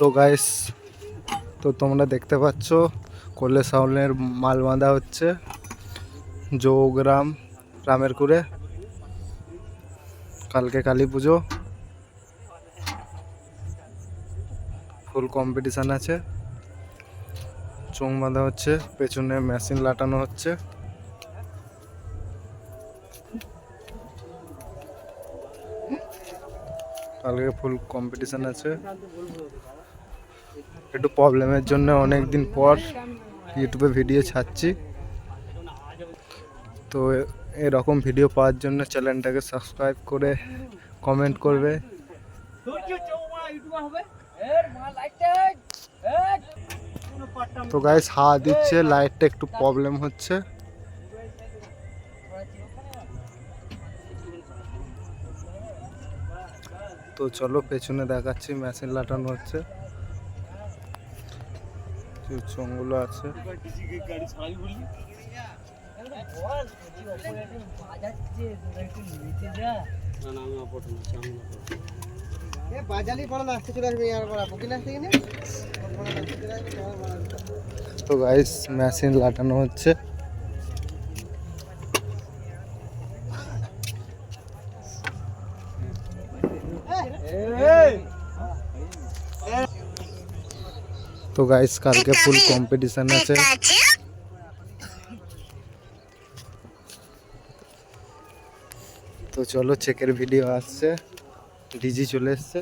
তো গাইস তো তোমরা দেখতে পাচ্ছ, কোলে সাউনের মাল বাঁধা হচ্ছে, জৌগ্রাম রামের কুড়ে কালকে কালী পুজো। ফুল কম্পিটিশান আছে। চোং বাঁধা হচ্ছে, পেছনে মেশিন লাটানো হচ্ছে। কালকে ফুল কম্পিটিশান আছে। একটু প্রবলেমের জন্য অনেক দিন পর ইউটিউবে ভিডিও ছাড়ছি। তো এরকম ভিডিও পাওয়ার জন্য চ্যানেলটাকে সাবস্ক্রাইব করে কমেন্ট করবে। তো গাইস হাওয়া দিচ্ছে লাইটটা একটু প্রবলেম হচ্ছে। তো চলো পেছনে দেখাচ্ছি মেশিন লাটানো হচ্ছে। আসতে কিনে তো গাইস মেশিন লাটানো হচ্ছে। তো গাইস কালকে ফুল কম্পিটিশন আছে তো চলো চেকের ভিডিও আসছে ডিজি চলে এসছে